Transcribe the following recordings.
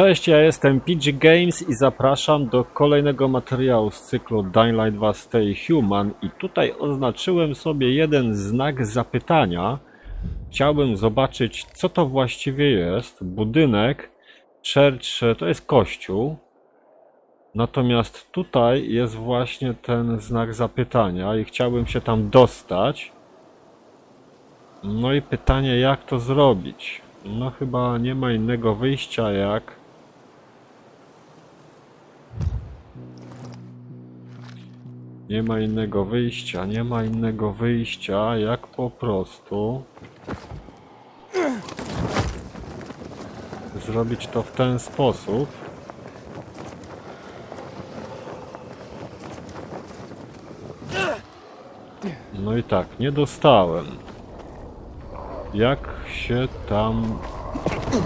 Cześć, ja jestem PG Games i zapraszam do kolejnego materiału z cyklu Dying Light 2 Stay Human i tutaj oznaczyłem sobie jeden znak zapytania. Chciałbym zobaczyć, co to właściwie jest. Budynek, church, to jest kościół. Natomiast tutaj jest właśnie ten znak zapytania i chciałbym się tam dostać. No i pytanie, jak to zrobić? No chyba nie ma innego wyjścia jak... Nie ma innego wyjścia, nie ma innego wyjścia, jak po prostu... Zrobić to w ten sposób. No i tak, nie dostałem. Jak się tam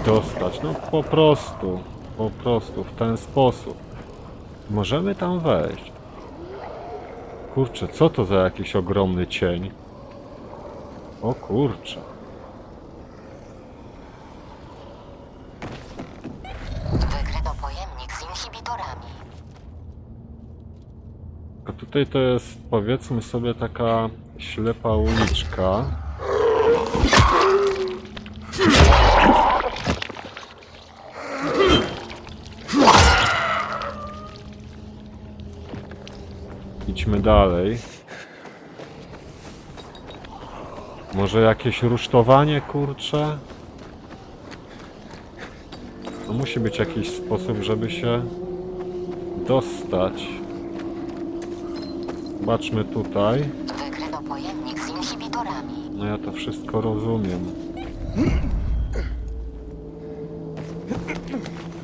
dostać? No po prostu, po prostu w ten sposób. Możemy tam wejść. Kurczę, co to za jakiś ogromny cień? O kurczę. Wykryto pojemnik z inhibitorami. A tutaj to jest powiedzmy sobie taka ślepa uliczka. Dalej. Może jakieś rusztowanie, kurcze? No musi być jakiś sposób, żeby się dostać. Zobaczmy tutaj. Wykryto pojemnik z inhibitorami. No ja to wszystko rozumiem.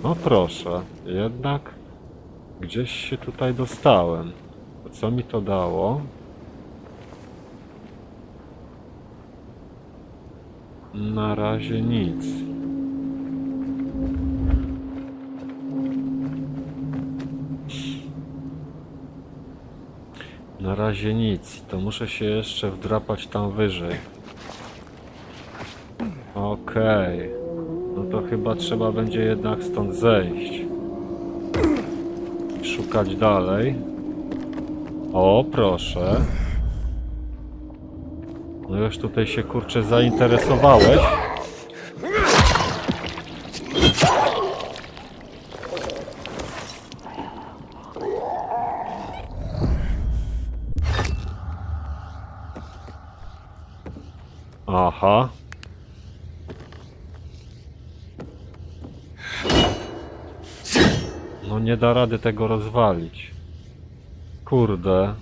No proszę, jednak gdzieś się tutaj dostałem. Co mi to dało? Na razie nic. Na razie nic. To muszę się jeszcze wdrapać tam wyżej. Okej. No to chyba trzeba będzie jednak stąd zejść. Szukać dalej. O, proszę. No już tutaj się kurczę zainteresowałeś. Aha. No nie da rady tego rozwalić. Kurde.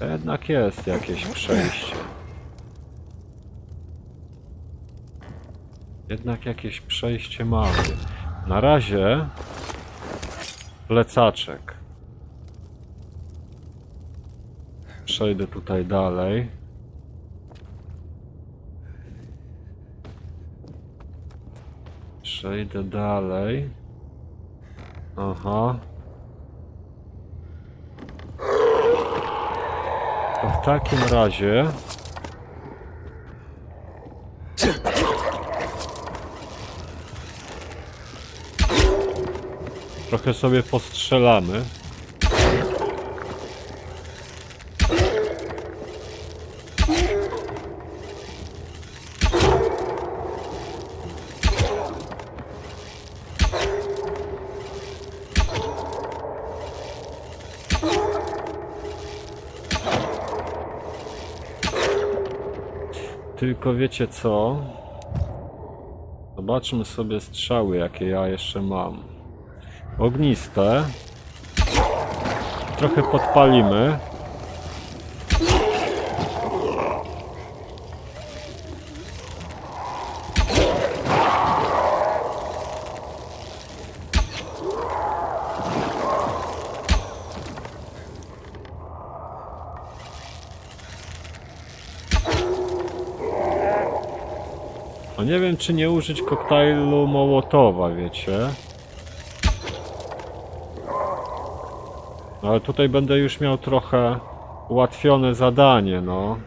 Jednak jest jakieś przejście. Jednak jakieś przejście mamy. Na razie plecaczek. Przejdę tutaj dalej. Przejdę dalej. Aha. To w takim razie. Trochę sobie postrzelamy. Tylko wiecie co? Zobaczmy sobie strzały, jakie ja jeszcze mam. Ogniste. Trochę podpalimy. A nie wiem, czy nie użyć koktajlu Mołotowa, wiecie? No, Ale tutaj będę już miał trochę ułatwione zadanie, no.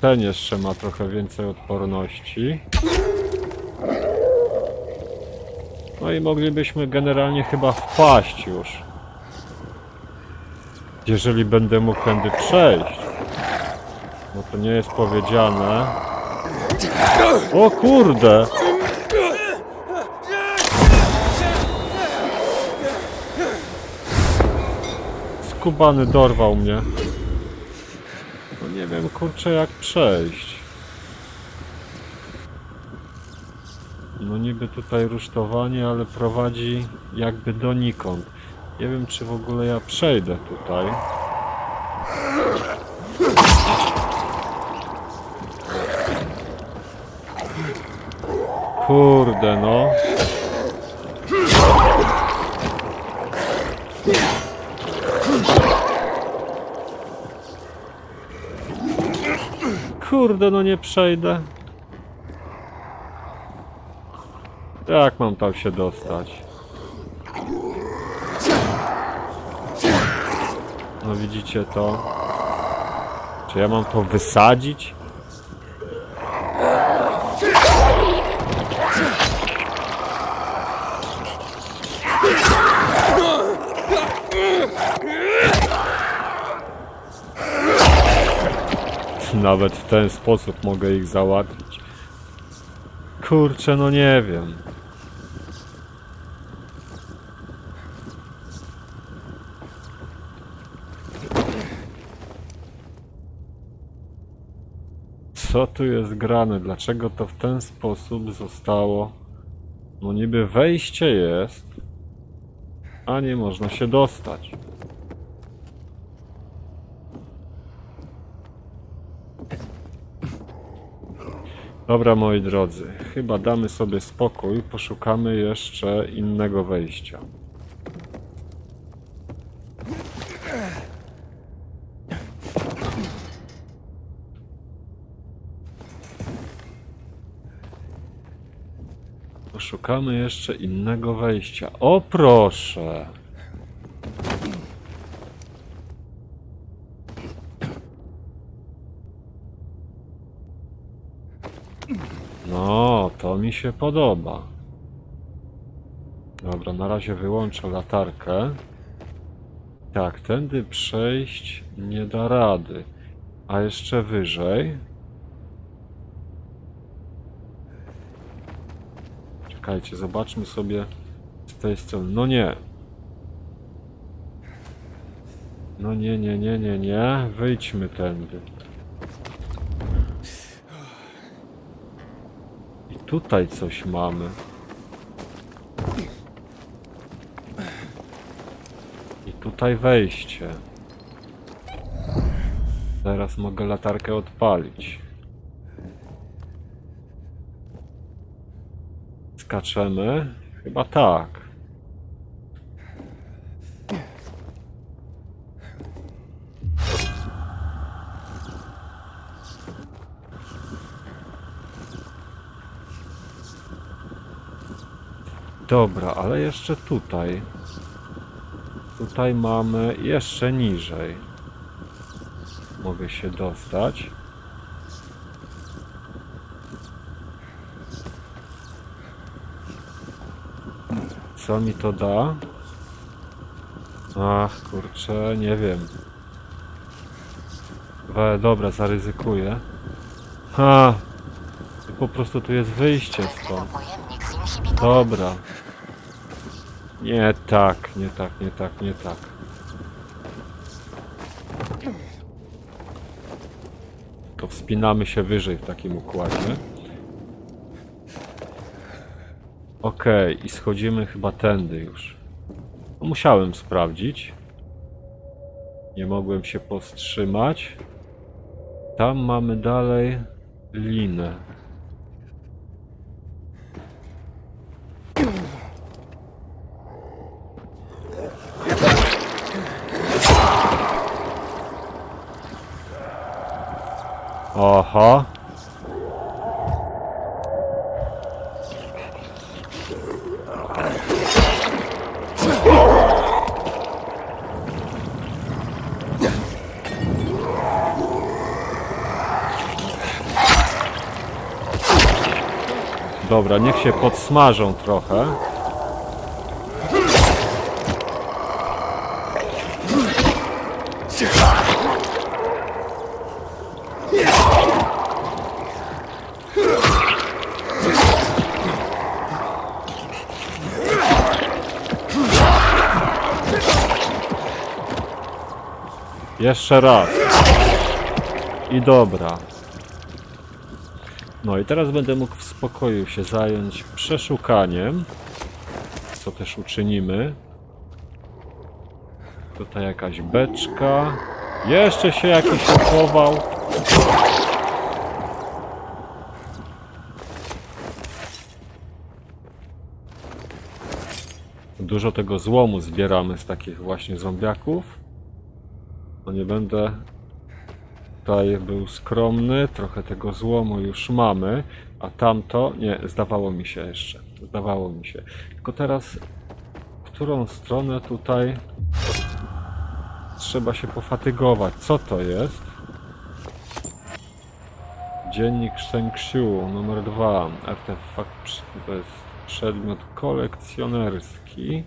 Ten jeszcze ma trochę więcej odporności. No i moglibyśmy generalnie chyba wpaść już. Jeżeli będę mógł tędy przejść. To nie jest powiedziane. O kurde! Skubany dorwał mnie. No nie wiem kurczę jak przejść. No niby tutaj rusztowanie, ale prowadzi jakby donikąd. Nie wiem czy w ogóle ja przejdę tutaj. Kurde no. Kurde no nie przejdę. Jak mam tam się dostać? No widzicie to? Czy ja mam to wysadzić? Nawet w ten sposób mogę ich załatwić. Kurczę, no nie wiem. Co tu jest grane? Dlaczego to w ten sposób zostało? No niby wejście jest, a nie można się dostać. Dobra, moi drodzy, chyba damy sobie spokój, poszukamy jeszcze innego wejścia. Poszukamy jeszcze innego wejścia. O proszę! No, to mi się podoba. Dobra, na razie wyłączę latarkę. Tak, tędy przejść nie da rady. A jeszcze wyżej. Czekajcie, zobaczmy sobie z tej strony. No nie. No nie, nie, nie, nie, nie. Wyjdźmy tędy. Tutaj coś mamy. I tutaj wejście. Teraz mogę latarkę odpalić. Skaczemy? Chyba tak. Dobra, ale jeszcze tutaj. Tutaj mamy jeszcze niżej. Mogę się dostać. Co mi to da? Ach, kurczę, nie wiem. We, dobra, zaryzykuję. Ha! Po prostu tu jest wyjście stąd. Dobra. Nie tak, nie tak, nie tak, nie tak. To wspinamy się wyżej w takim układzie. Okej, i schodzimy chyba tędy już. Musiałem sprawdzić. Nie mogłem się powstrzymać. Tam mamy dalej linę. Aha. Dobra, niech się podsmażą trochę. Jeszcze raz. I dobra. No i teraz będę mógł w spokoju się zająć przeszukaniem. Co też uczynimy. Tutaj jakaś beczka. Jeszcze się jakiś uchował. Dużo tego złomu zbieramy z takich właśnie zombiaków. No nie będę tutaj był skromny, trochę tego złomu już mamy, a tamto, nie, zdawało mi się jeszcze, zdawało mi się. Tylko teraz, w którą stronę tutaj trzeba się pofatygować? Co to jest? Dziennik Shenxiu, numer 2, artefakt, to jest przedmiot kolekcjonerski.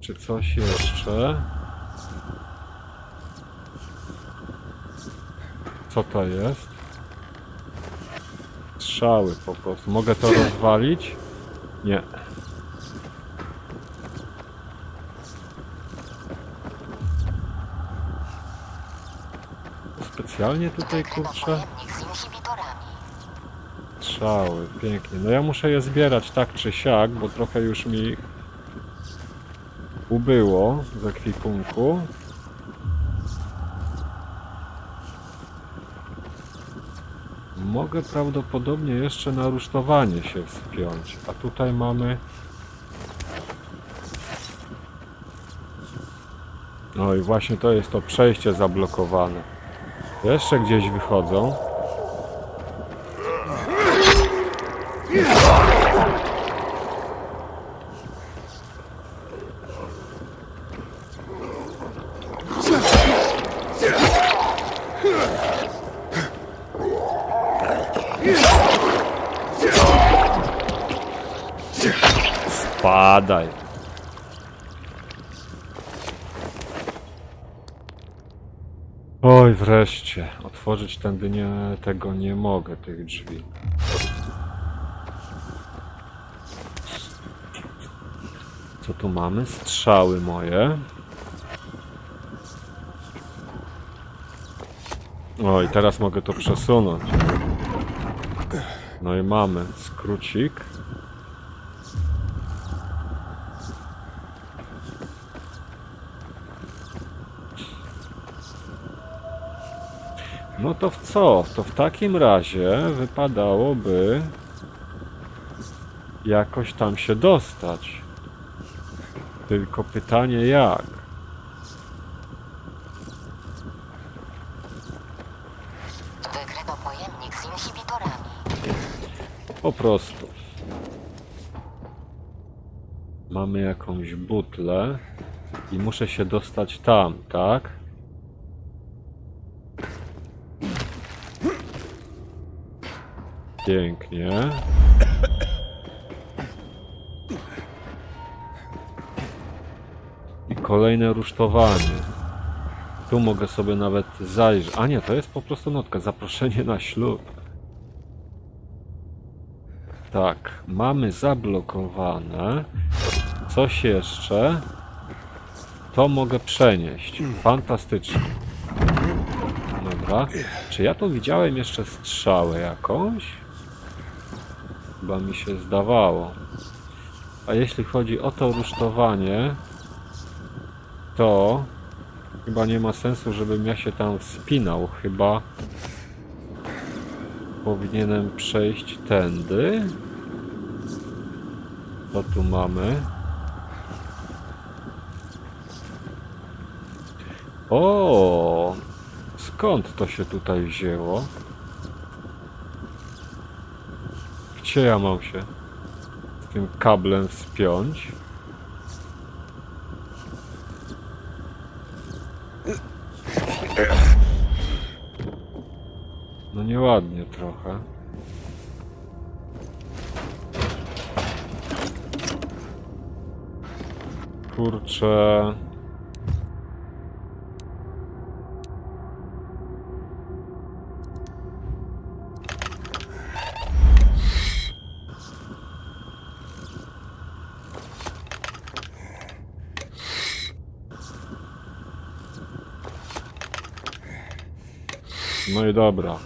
Czy coś jeszcze? Co to jest? Strzały po prostu. Mogę to rozwalić? Nie. Specjalnie tutaj kurczę strzały, pięknie. No ja muszę je zbierać tak czy siak, bo trochę już mi ubyło z ekwipunku. Mogę prawdopodobnie jeszcze na rusztowanie się wspiąć, a tutaj mamy... No i właśnie to jest to przejście zablokowane. Jeszcze gdzieś wychodzą. Spadaj. Otworzyć tędy nie, tego nie mogę, tych drzwi. Co tu mamy? Strzały moje. Oj, teraz mogę to przesunąć. No i mamy skrócik. No to w co? To w takim razie wypadałoby jakoś tam się dostać. Tylko pytanie jak? Wykryto pojemnik z inhibitorami. Po prostu. Mamy jakąś butlę i muszę się dostać tam, tak? Pięknie. I kolejne rusztowanie. Tu mogę sobie nawet zajrzeć. A nie, to jest po prostu notka. Zaproszenie na ślub. Tak, mamy zablokowane. Coś jeszcze. To mogę przenieść. Fantastycznie. Dobra. Czy ja tu widziałem jeszcze strzałę jakąś? Chyba mi się zdawało. A jeśli chodzi o to rusztowanie, to chyba nie ma sensu, żebym ja się tam wspinał. Chyba powinienem przejść tędy. Co tu mamy? O! Skąd to się tutaj wzięło? gdzie ja mam się tym kablem spiąć? No nieładnie trochę. Kurczę... dobra.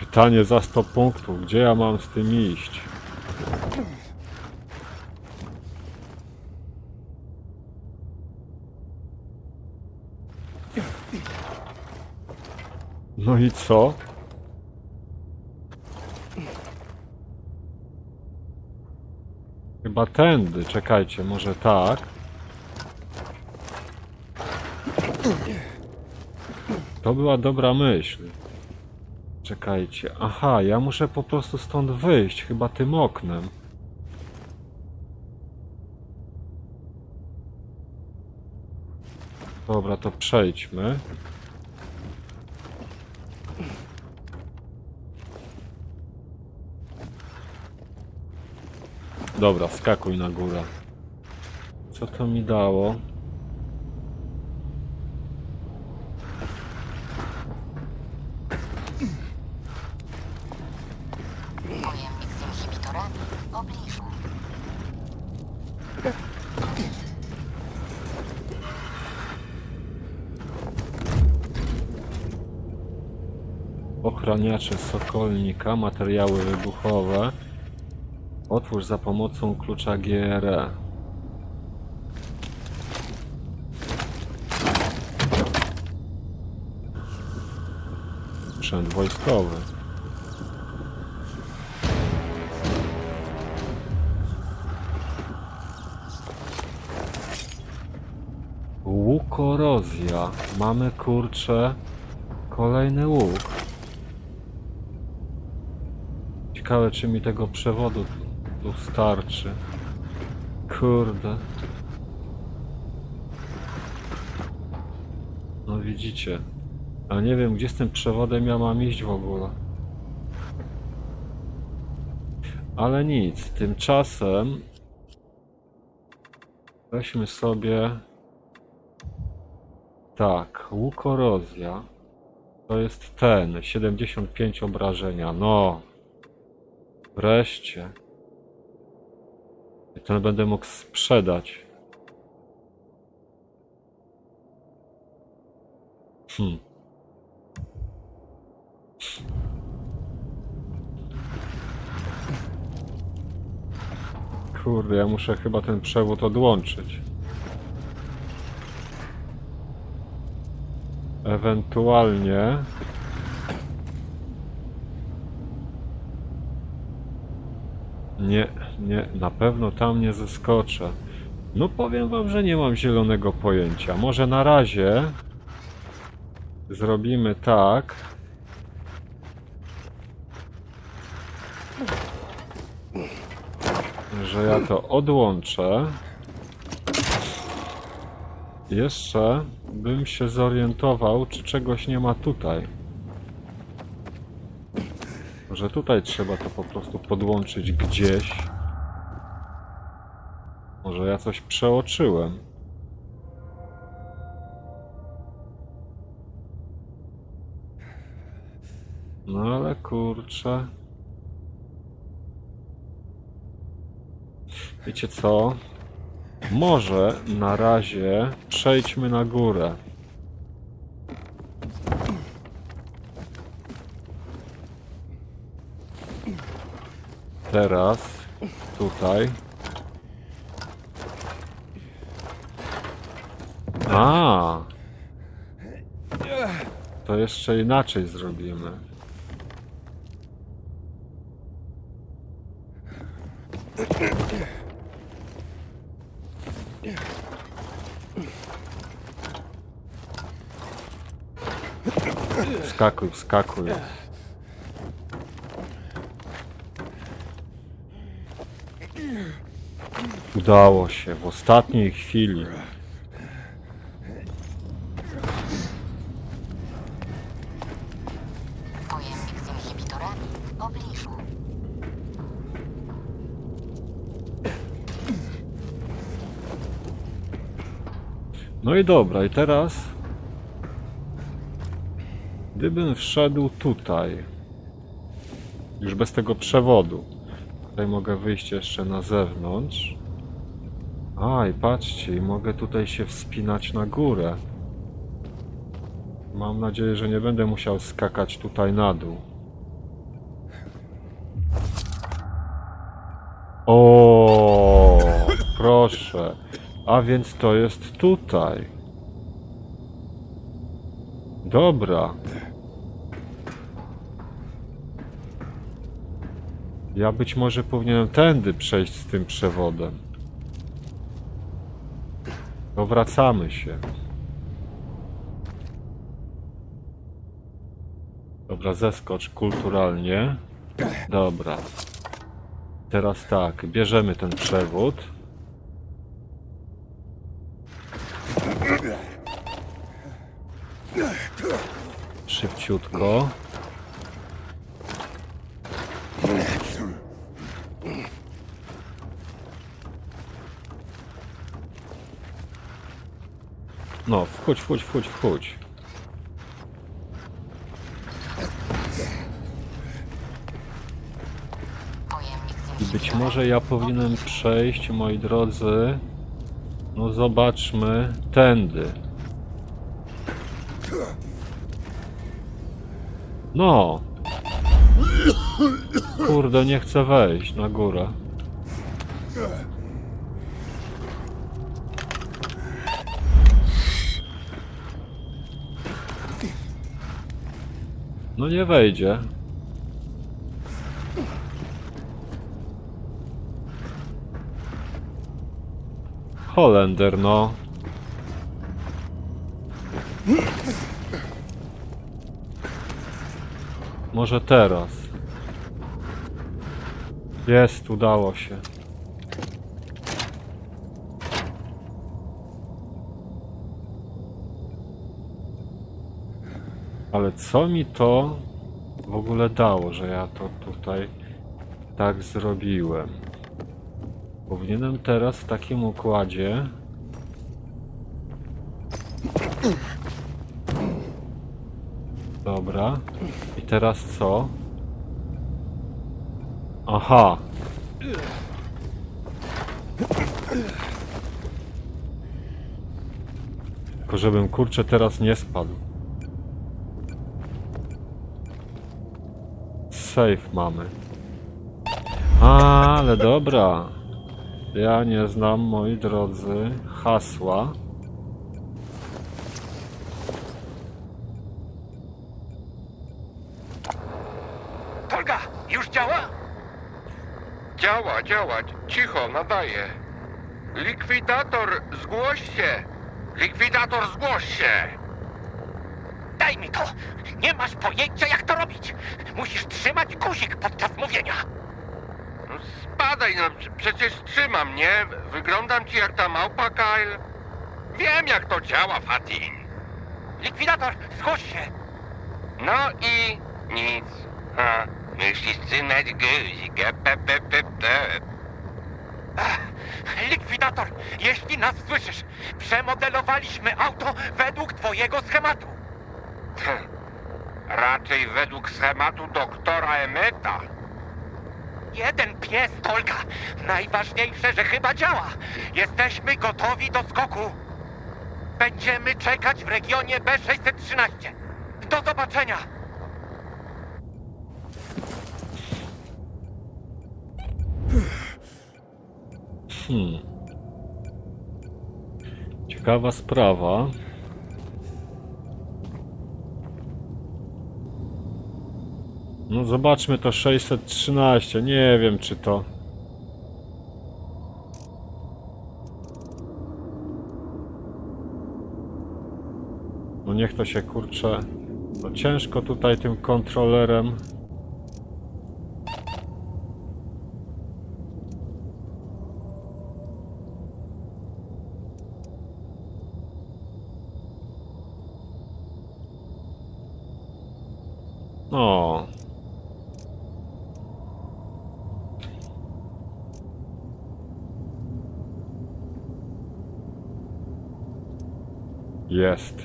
Pytanie za 100 punktów. Gdzie ja mam z tym iść? No i co? Chyba tędy. Czekajcie, może tak. To była dobra myśl. Czekajcie. Aha, ja muszę po prostu stąd wyjść, chyba tym oknem. Dobra, to przejdźmy. Dobra, skakuj na górę. Co to mi dało? Ochraniacze Sokolnika, materiały wybuchowe. Otwórz za pomocą klucza GRE. Sprzęt wojskowy. Łukorozja. Mamy kurczę kolejny łuk. Ciekawe, czy mi tego przewodu tu starczy. Kurde. No widzicie. A nie wiem, gdzie z tym przewodem ja mam iść w ogóle. Ale nic. Tymczasem weźmy sobie tak, łukorozja. To jest ten, 75 obrażenia. No, Wreszcie. I ten będę mógł sprzedać. Hmm. Kurde, ja muszę chyba ten przewód odłączyć. Ewentualnie Nie, nie, na pewno tam nie zeskoczę. No powiem wam, że nie mam zielonego pojęcia. Może na razie zrobimy tak. Że ja to odłączę. Jeszcze bym się zorientował, czy czegoś nie ma tutaj. Że tutaj trzeba to po prostu podłączyć gdzieś. Może ja coś przeoczyłem. No ale kurczę. Wiecie co? Może na razie przejdźmy na górę. Teraz tutaj. A. To jeszcze inaczej zrobimy. Wskakuj, wskakuj. Udało się w ostatniej chwili. Pojemnik z inhibitorami w pobliżu. No i dobra, i teraz... Gdybym wszedł tutaj, już bez tego przewodu, tutaj mogę wyjść jeszcze na zewnątrz. A, i patrzcie, mogę tutaj się wspinać na górę. Mam nadzieję, że nie będę musiał skakać tutaj na dół. O, proszę. A więc to jest tutaj. Dobra. Ja być może powinienem tędy przejść z tym przewodem. To wracamy się. Dobra, zeskocz kulturalnie. Dobra. Teraz tak, bierzemy ten przewód. Szybciutko. No, wchodź, wchodź, wchodź, wchodź. I być może ja powinienem przejść, moi drodzy. No zobaczmy, tędy. No. Kurde, nie chcę wejść na górę. No nie wejdzie. Holender, no. Może teraz. Jest, udało się. Ale co mi to w ogóle dało, że ja to tutaj tak zrobiłem? Powinienem teraz w takim układzie. Dobra. I teraz co? Aha. Tylko żebym kurczę teraz nie spadł. Safe mamy. A, ale dobra. Ja nie znam, moi drodzy, hasła. Tolga, już działa? Działa, działa. Cicho, nadaje. Likwidator, zgłoś się! Likwidator, zgłoś się! Daj mi to! Nie masz pojęcia, jak to robić! Musisz trzymać guzik podczas mówienia! No Spadaj, no prze- przecież trzymam, nie? Wyglądam ci jak ta małpa, Kyle. Wiem, jak to działa, Fatin. Likwidator, zgłoś się! No i nic. Ha, musisz trzymać guzik. e, pe, pe, pe, pe. Ach, Likwidator, jeśli nas słyszysz, przemodelowaliśmy auto według twojego schematu. Raczej według schematu doktora Emeta. Jeden pies, Tolga. Najważniejsze, że chyba działa. Jesteśmy gotowi do skoku. Będziemy czekać w regionie B613. Do zobaczenia! Hmm. Ciekawa sprawa. No zobaczmy to 613. Nie wiem czy to. No niech to się kurczę. No ciężko tutaj tym kontrolerem. O. Jest.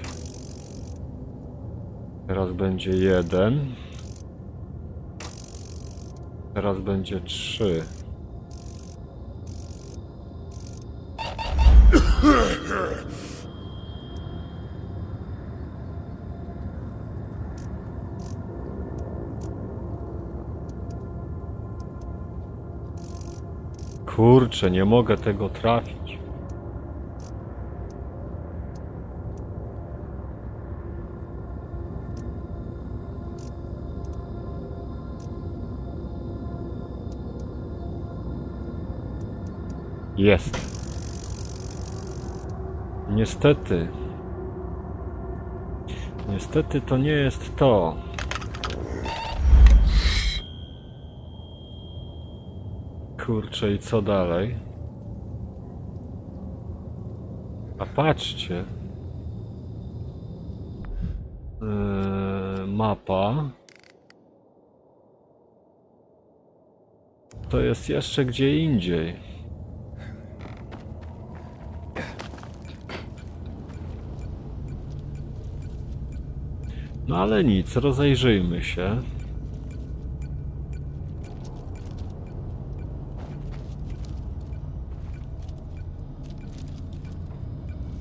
Teraz będzie jeden. Teraz będzie trzy. Kurczę, nie mogę tego trafić. Jest. Niestety. Niestety to nie jest to. Kurczę, i co dalej? A patrzcie. Yy, mapa. To jest jeszcze gdzie indziej. No ale nic, rozejrzyjmy się.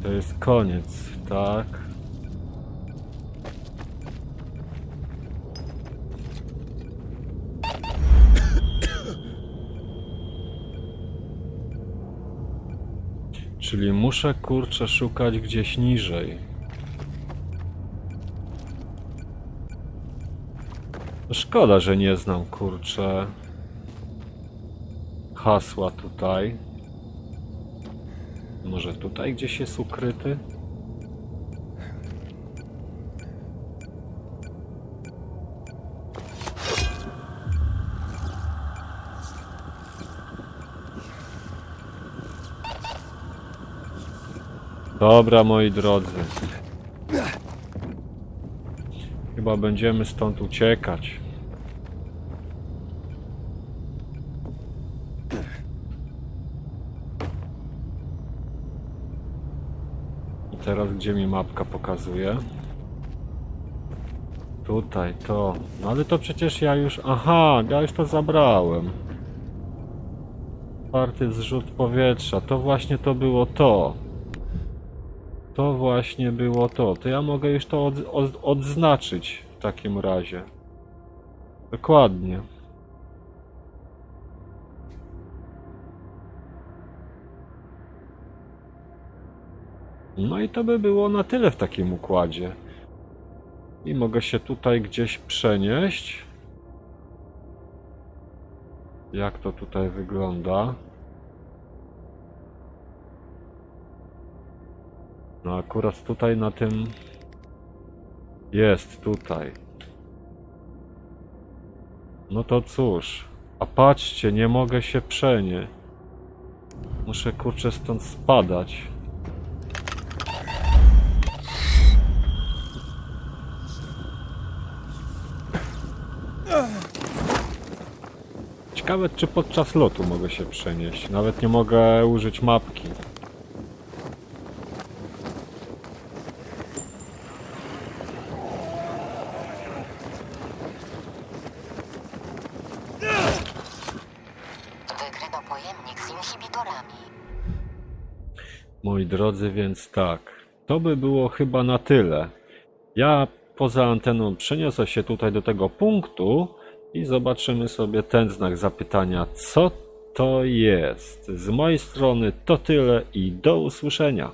To jest koniec, tak? Czyli muszę kurczę szukać gdzieś niżej. Szkoda, że nie znam kurczę hasła tutaj. Może tutaj gdzieś jest ukryty? Dobra, moi drodzy. Chyba będziemy stąd uciekać. Teraz gdzie mi mapka pokazuje? Tutaj, to. No ale to przecież ja już... Aha, ja już to zabrałem. Czwarty zrzut powietrza. To właśnie to było to. To właśnie było to. To ja mogę już to od, od, odznaczyć w takim razie. Dokładnie. No i to by było na tyle w takim układzie. I mogę się tutaj gdzieś przenieść. Jak to tutaj wygląda? No akurat tutaj na tym jest tutaj. No to cóż. A patrzcie, nie mogę się przenieść. Muszę kurczę stąd spadać. Ciekawe, czy podczas lotu mogę się przenieść. Nawet nie mogę użyć mapki. Wykryto pojemnik z inhibitorami. Moi drodzy, więc tak. To by było chyba na tyle. Ja poza anteną przeniosę się tutaj do tego punktu i zobaczymy sobie ten znak zapytania, co to jest. Z mojej strony to tyle i do usłyszenia.